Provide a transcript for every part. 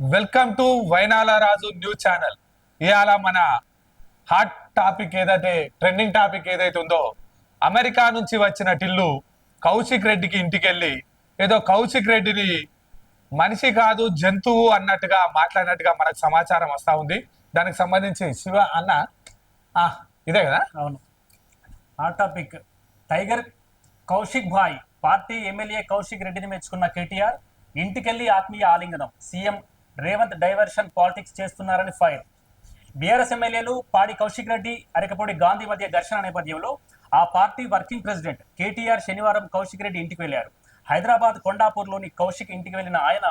Welcome to Vainala Raju news channel. ఇవాళ మన hot topic ఏదైతే ట్రెండింగ్ టాపిక్ ఏదైతే ఉందో అమెరికా నుంచి వచ్చిన టిల్లు కౌశిక్ రెడ్డికి ఇంటికి వెళ్ళి ఏదో కౌశిక్ రెడ్డిని మనిషి కాదు జంతువు అన్నట్టుగా మాట్లాడినట్టుగా మనకు సమాచారం వస్తా ఉంది. దానికి సంబంధించి శివ అన్న ఇదే కదా? అవును. Hot topic. టైగర్ కౌశిక్ భాయ్ పార్టీ ఎమ్మెల్యే కౌశిక్ రెడ్డిని మెచ్చుకున్న కేటీఆర్ ఇంటికెళ్ళి ఆత్మీయ ఆలింగనం. సీఎం రేవంత్ డైవర్షన్ పాలిటిక్స్ చేస్తున్నారని ఫైర్. బీఆర్ఎస్ ఎమ్మెల్యేలు పాడి కౌశిక్ రెడ్డి అరకపూడి గాంధీ మధ్య ఘర్షణ నేపథ్యంలో ఆ పార్టీ వర్కింగ్ ప్రెసిడెంట్ కేటీఆర్ శనివారం కౌశిక్ రెడ్డి ఇంటికి వెళ్ళారు హైదరాబాద్ కొండాపూర్లోని కౌశిక్ ఇంటికి వెళ్ళిన ఆయన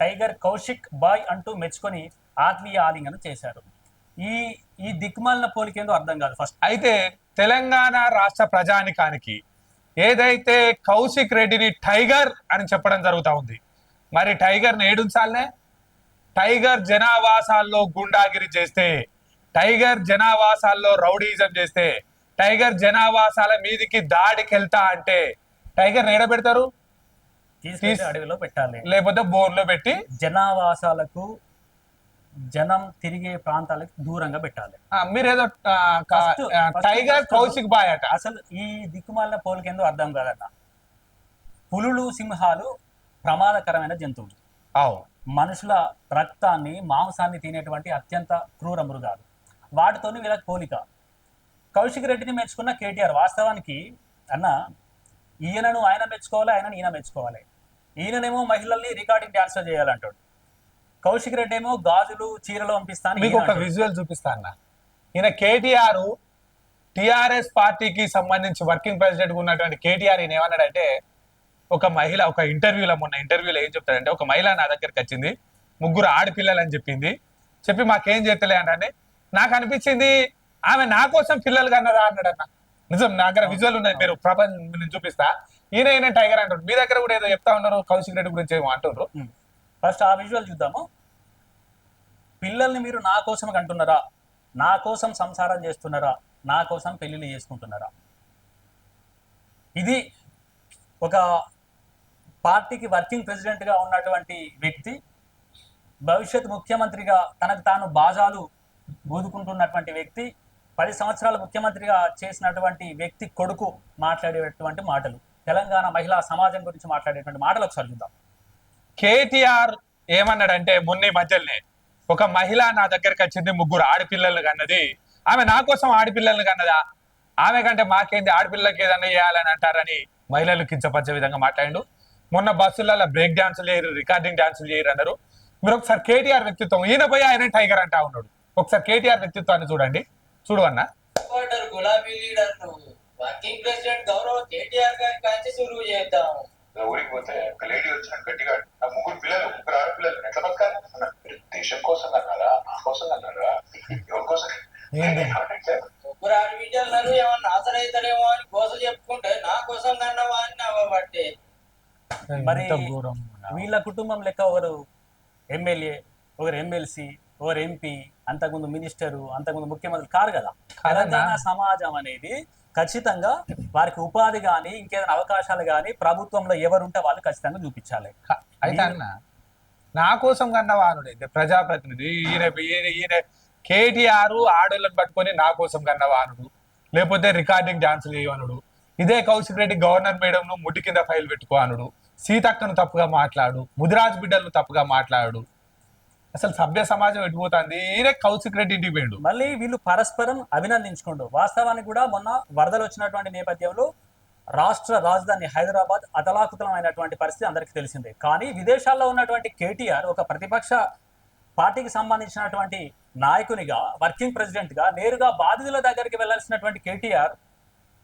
టైగర్ కౌశిక్ బాయ్ అంటూ మెచ్చుకొని ఆత్మీయ ఆలింగనం చేశారు. ఈ ఈ దిక్మాలిన పోలికేందో అర్థం కాదు ఫస్ట్. అయితే తెలంగాణ రాష్ట్ర ప్రజానికానికి ఏదైతే కౌశిక్ రెడ్డిని టైగర్ అని చెప్పడం జరుగుతూ ఉంది మరి టైగర్ ఏడుంచాలనే టైగర్ జనావాసాల్లో గుండాగిరి చేస్తే టైగర్ జనావాసాల్లో రౌడీజం చేస్తే టైగర్ జనావాసాల మీదికి దాడికి వెళ్తా అంటే టైగర్ తీసుకెళ్ళి తీస్- అడవిలో పెట్టాలి. లేకపోతే బోర్లో పెట్టి జనావాసాలకు జనం తిరిగే ప్రాంతాలకు దూరంగా పెట్టాలి. మీరేదో ఆ, first టైగర్ కౌశిక్ బాయ్ అట. అసలు ఈ దిక్కుమాలిన పోలికేందో అర్థం కాదన్న పులులు సింహాలు ప్రమాదకరమైన జంతువులు. అవు మనుషుల రక్తాన్ని మాంసాన్ని తినేటువంటి అత్యంత క్రూర మృగాలు. వాటితోని వీళ్ళకి పోలిక. కౌశిక్ రెడ్డిని మెచ్చుకున్న కేటీఆర్ వాస్తవానికి అన్న ఈయనను ఆయన మెచ్చుకోవాలి ఆయనను ఈయన మెచ్చుకోవాలి. ఈయననేమో మహిళల్ని రికార్డింగ్ డాన్స్ చేయాలంటాడు. కౌశిక్ రెడ్డి ఏమో గాజులు చీరలు పంపిస్తాను మీకు ఒక విజువల్ చూపిస్తా అన్న. ఈయన కేటీఆర్ టిఆర్ఎస్ పార్టీకి సంబంధించి వర్కింగ్ ప్రెసిడెంట్ ఉన్నటువంటి కేటీఆర్ ఈయన ఏమన్నాడంటే ఒక మహిళ ఒక ఇంటర్వ్యూలో మొన్న ఇంటర్వ్యూలో ఏం చెప్తాడంటే ఒక మహిళ నా దగ్గరికి వచ్చింది ముగ్గురు ఆడపిల్లలు అని చెప్పింది. చెప్పి మాకేం చేస్తలే అంటే నాకు అనిపించింది ఆమె నా కోసం పిల్లలు కన్నదా అన్నాడు అన్న నిజం నా దగ్గర విజువల్ ఉన్నది మీరు ప్రపంచం నేను చూపిస్తా. ఈయన ఈయన టైగర్ అంటారు మీ దగ్గర కూడా ఏదో చెప్తా ఉన్నారు కౌశిక్ రెడ్డి గురించి ఏమో అంటున్నారు ఫస్ట్ ఆ విజువల్ చూద్దాము. పిల్లల్ని మీరు నా కోసం అంటున్నారా? నా కోసం సంసారం చేస్తున్నారా? నా కోసం పెళ్ళిళ్ళు చేసుకుంటున్నారా? ఇది ఒక పార్టీకి వర్కింగ్ ప్రెసిడెంట్గా ఉన్నటువంటి వ్యక్తి భవిష్యత్ ముఖ్యమంత్రిగా తనకు తాను బాజాలు గూదుకుంటున్నటువంటి వ్యక్తి పది సంవత్సరాలు ముఖ్యమంత్రిగా చేసినటువంటి వ్యక్తి కొడుకు మాట్లాడేటువంటి మాటలు తెలంగాణ మహిళా సమాజం గురించి మాట్లాడేటువంటి మాటలు ఒకసారి చూద్దాం. కేటీఆర్ ఏమన్నాడంటే మొన్న మధ్యలోనే ఒక మహిళ నా దగ్గరికి వచ్చింది ముగ్గురు ఆడపిల్లలు కన్నది ఆమె నా కోసం ఆడపిల్లలు కన్నదా? ఆమె కంటే మాకేంది? ఆడపిల్లలకి ఏదన్నా చేయాలని అంటారని మహిళలు కించపరిచే విధంగా మాట్లాడు మొన్న బస్సులలో బ్రేక్ డాన్సులు చేయరు రికార్డింగ్ డాన్సులు చేయరు అన్నారు. మీరు ఒకసారి కేటీఆర్ వ్యక్తిత్వం ఈయన పోయి ఆయన టైగర్ అంటా ఉన్నాడు. ఒకసారి కేటీఆర్ వ్యక్తిత్వాన్ని చూడండి. చూడు అన్న. రిపోర్టర్ గులాబీ లీడర్ వర్కింగ్ ప్రెసిడెంట్ గౌరవ్ కేటీఆర్ గారి కాంచి సురువు చేద్దాం. ఇలా ఊరికి పోతే ఒక లేడీ వచ్చిన గట్టిగా నా ముగ్గురు పిల్లలు ముగ్గురు ఆడపిల్లలు ఎట్లా బతకాలి? అన్నారు "మీరు దేశం కోసం అన్నారా? నా కోసం అన్నారా? ఎవరి కోసం? వీళ్ళ కుటుంబం లెక్క ఒకరు ఎమ్మెల్యే ఒకరు ఎమ్మెల్సీ ఒకరు ఎంపీ అంతకుముందు మినిస్టరు అంతకుముందు ముఖ్యమంత్రి కారు కదా. తెలంగాణ సమాజం అనేది ఖచ్చితంగా వారికి ఉపాధి కానీ ఇంకేదైనా అవకాశాలు కానీ ప్రభుత్వంలో ఎవరుంటే వాళ్ళు ఖచ్చితంగా చూపించాలి. అయితే అన్న నా కోసం కన్నా వానుడు అయితే ప్రజాప్రతినిధి ఈయన ఈయన కేటీఆర్ ఆడోళ్ళని పట్టుకొని నా కోసం కన్నా వానుడు లేకపోతే రికార్డింగ్ డాన్సులు చేయనుడు ఇదే కౌశిక్ రెడ్డి గవర్నర్ మేడం ను ముడ్డి కింద ఫైల్ పెట్టుకో అనుడు. సీతక్కను తప్పుగా మాట్లాడు ముదిరాజ్ బిడ్డలను తప్పుగా మాట్లాడు. అసలు సభ్య సమాజం ఎటుపోతుంది ఈయన కౌశిక్ రెడ్డి ఇంటికి పోయిండు. మళ్ళీ వీళ్ళు పరస్పరం అభినందించుకోండు. వాస్తవానికి కూడా మొన్న వరదలు వచ్చినటువంటి నేపథ్యంలో రాష్ట్ర రాజధాని హైదరాబాద్ అతలాకుతలమైనటువంటి పరిస్థితి అందరికీ తెలిసిందే. కానీ విదేశాల్లో ఉన్నటువంటి కేటీఆర్ ఒక ప్రతిపక్ష పార్టీకి సంబంధించినటువంటి నాయకునిగా వర్కింగ్ ప్రెసిడెంట్గా నేరుగా బాధితుల దగ్గరికి వెళ్ళాల్సినటువంటి కేటీఆర్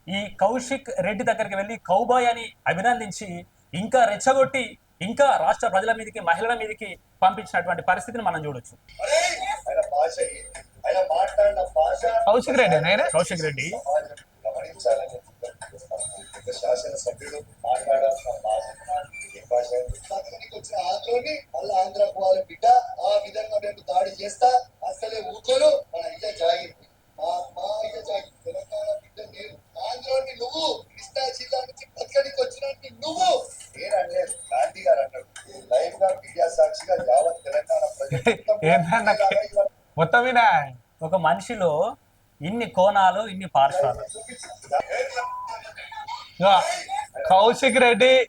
ఈ కౌశిక్ రెడ్డి దగ్గరికి వెళ్ళి కౌబాయ్ అని అభినందించి ఇంకా రెచ్చగొట్టి ఇంకా రాష్ట్ర ప్రజల మీదకి మహిళల మీదకి పంపించినటువంటి పరిస్థితిని మనం చూడొచ్చు. ఆయన భాష ఏంటి? ఆయన మాట్లాడిన భాష కౌశిక్ రెడ్డి కౌశిక్ రెడ్డి. శాసనసభ్యుడు మాట్లాడాల్సిన భాష ఏ భాష పథకానికి వచ్చిన ఆంధ్రోని మళ్ళీ ఆంధ్రకు వాళ్ళ బిడ్డ. ఆ విధంగా నేను దాడి చేస్తా అసలే ఊకోను మొత్తం మీద ఒక మనిషిలో ఇన్ని కోణాలు ఇన్ని పార్శ్వాలు. కౌశిక్ రెడ్డి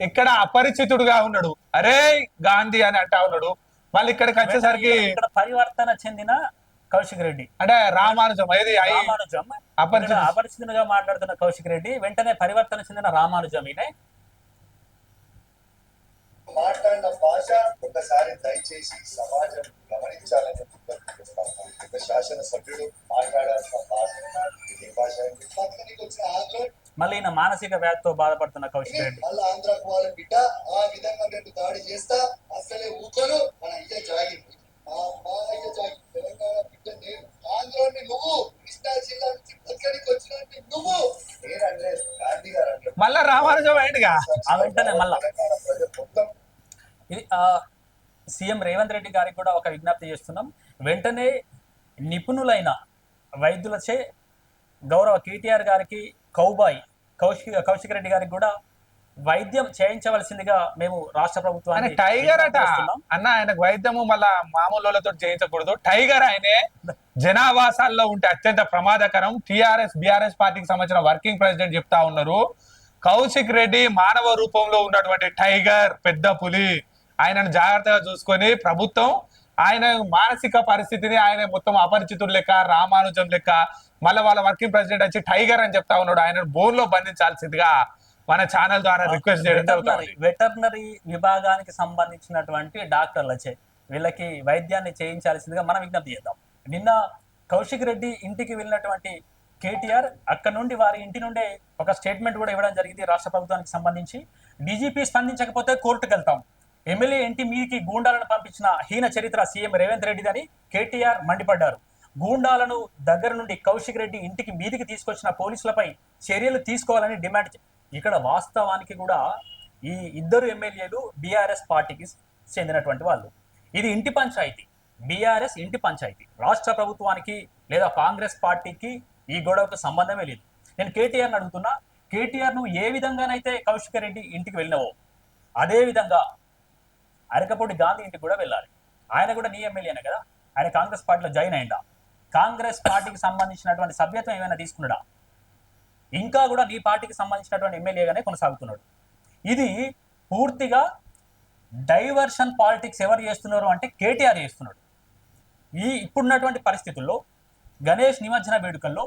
ఇక్కడ అపరిచితుడుగా ఉన్నాడు. అరే గాంధీ అని అంటా ఉన్నాడు. మళ్ళీ ఇక్కడికి వచ్చేసరికి ఇక్కడ పరివర్తన చెందిన కౌశిక్ రెడ్డి. అంటే రామానుజం ఏది? రామానుజం. అపరిచిత- ఇక్కడ అపరిచితునిగా మాట్లాడుతున్న కౌశిక్ రెడ్డి వెంటనే పరివర్తన చెందిన రామానుజం ఈయన. మాట్లాడిన భాష ఒకసారి దయచేసి సమాజం గమనించాలని. ఒక శాసనసభ్యుడు మాట్లాడాల్సిన భాష ఏ భాష అండి? పక్కనికి వచ్చిన ఆంధ్ర మళ్ళీ ఈయన మానసిక వ్యాధితో బాధపడుతున్న కౌశిక్ రెడ్డి మళ్ళా ఆంధ్రకు వాళ్ళ బిడ్డ ఆ విధంగా రెండు దాడి చేస్తా అసలే ఊకోను మన అయ్య జాగింది మా మా అయ్య జాగి తెలంగాణ బిడ్డ నేను. ఆంధ్రాన్ని నువ్వు కృష్ణా జిల్లా నుంచి పక్కనికి వచ్చినట్టు నువ్వు. నేనంటే గాంధీ గారు అంటే మళ్ళా రామానుజం అయిందిగా ఆ వెంటనే మళ్ళా. తెలంగాణ ప్రజలు మొత్తం. ఇది ఆ, సీఎం రేవంత్ రెడ్డి గారికి కూడా ఒక విజ్ఞప్తి చేస్తున్నాం. వెంటనే నిపుణులైన వైద్యులచే గౌరవ కేటీఆర్ గారికి కౌబాయ్ కౌశిక్ కౌశిక్ రెడ్డి గారికి కూడా వైద్యం చేయించవలసిందిగా మేము రాష్ట్ర ఆయన ప్రభుత్వాన్ని టైగర్ అట. అన్న ఆయనకు వైద్యము మళ్ళా మామూలు వాళ్ళతో చేయించకూడదు. టైగర్ ఆయనే జనావాసాల్లో ఉంటే అత్యంత ప్రమాదకరం. టిఆర్ఎస్ బిఆర్ఎస్ పార్టీకి సంబంధించిన వర్కింగ్ ప్రెసిడెంట్ చెప్తా ఉన్నారు. కౌశిక్ రెడ్డి మానవ రూపంలో ఉన్నటువంటి టైగర్ పెద్ద పులి. ఆయనను జాగ్రత్తగా చూసుకొని ప్రభుత్వం ఆయన మానసిక పరిస్థితిని ఆయన మొత్తం అపరిచితుడు లెక్క రామానుజం లెక్క మళ్ళీ వాళ్ళ వర్కింగ్ ప్రెసిడెంట్ వచ్చి టైగర్ అని చెప్తా ఉన్నాడు. ఆయన బోన్లో బంధించాల్సిందిగా మన ఛానల్ ద్వారా రిక్వెస్ట్ చేయడం జరుగుతుంది. వెటర్నరీ విభాగానికి సంబంధించినటువంటి డాక్టర్లచే వీళ్ళకి వైద్యాన్ని చేయించాల్సిందిగా మనం విజ్ఞప్తి చేద్దాం. నిన్న కౌశిక్ రెడ్డి ఇంటికి వెళ్ళినటువంటి కేటీఆర్ అక్కడ నుండి వారి ఇంటి నుండే ఒక స్టేట్మెంట్ కూడా ఇవ్వడం జరిగింది రాష్ట్ర ప్రభుత్వానికి సంబంధించి. డీజీపీ స్పందించకపోతే కోర్టుకు వెళ్తాం. ఎమ్మెల్యే ఇంటి మీదికి గూండాలను పంపించిన హీన చరిత్ర సీఎం రేవంత్ రెడ్డిదని కేటీఆర్ మండిపడ్డారు. గూండాలను దగ్గర నుండి కౌశిక్ రెడ్డి ఇంటికి మీదికి తీసుకొచ్చిన పోలీసులపై చర్యలు తీసుకోవాలని డిమాండ్ ఇక్కడ వాస్తవానికి కూడా ఈ ఇద్దరు ఎమ్మెల్యేలు బీఆర్ఎస్ పార్టీకి చెందినటువంటి వాళ్ళు. ఇది ఇంటి పంచాయతీ. బీఆర్ఎస్ ఇంటి పంచాయతీ. రాష్ట్ర ప్రభుత్వానికి లేదా కాంగ్రెస్ పార్టీకి ఈ గొడవకు సంబంధమే లేదు. నేను కేటీఆర్ని అడుగుతున్నా కేటీఆర్ నువ్వు ఏ విధంగానైతే కౌశిక రెడ్డి ఇంటికి వెళ్ళినవో అదే విధంగా అరకపూడి గాంధీ ఇంటికి కూడా వెళ్ళాలి. ఆయన కూడా నీ ఎమ్మెల్యేనే కదా? ఆయన కాంగ్రెస్ పార్టీలో జాయిన్ అయిందా? కాంగ్రెస్ పార్టీకి సంబంధించినటువంటి సభ్యత్వం ఏమైనా తీసుకున్నాడా? ఇంకా కూడా నీ పార్టీకి సంబంధించినటువంటి ఎమ్మెల్యేగానే కొనసాగుతున్నాడు. ఇది పూర్తిగా డైవర్షన్ పాలిటిక్స్ ఎవరు చేస్తున్నారు అంటే కేటీఆర్ చేస్తున్నాడు. ఈ ఇప్పుడున్నటువంటి పరిస్థితుల్లో గణేష్ నిమజ్జన వేడుకల్లో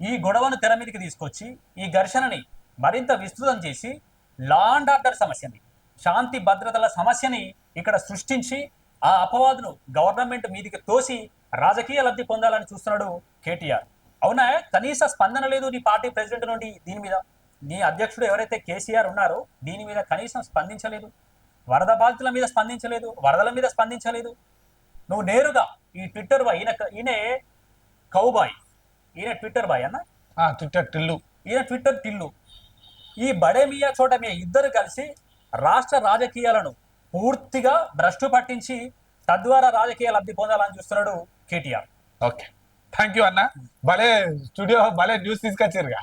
ఈ గొడవను తెర మీదకి తీసుకొచ్చి ఈ ఘర్షణని మరింత విస్తృతం చేసి లా అండ్ ఆర్డర్ సమస్యని శాంతి భద్రతల సమస్యని ఇక్కడ సృష్టించి ఆ అపవాదును గవర్నమెంట్ మీదికి తోసి రాజకీయ లబ్ధి పొందాలని చూస్తున్నాడు కేటీఆర్. అవునా? కనీస స్పందన లేదు నీ పార్టీ ప్రెసిడెంట్ నుండి దీని మీద. నీ అధ్యక్షుడు ఎవరైతే కేసీఆర్ ఉన్నారో దీని మీద కనీసం స్పందించలేదు. వరద బాధితుల మీద స్పందించలేదు వరదల మీద స్పందించలేదు. నువ్వు నేరుగా ఈ ట్విట్టర్ బాయ్ ఈయన ఈయనే కౌబాయ్. ఈయన ట్విట్టర్ బాయ్ అన్న? ఆ, ట్విట్టర్ టిల్లు. ఈయన ట్విట్టర్ టిల్లు. ఈ బడే మియా చోట మియా ఇద్దరు కలిసి రాష్ట్ర రాజకీయాలను పూర్తిగా భ్రష్టు పట్టించి తద్వారా రాజకీయ లబ్ధి పొందాలని చూస్తున్నాడు కేటీఆర్. ఓకే. థ్యాంక్ యూ అన్న. భలే స్టూడియో భలే న్యూస్ తీసుకొచ్చారుగా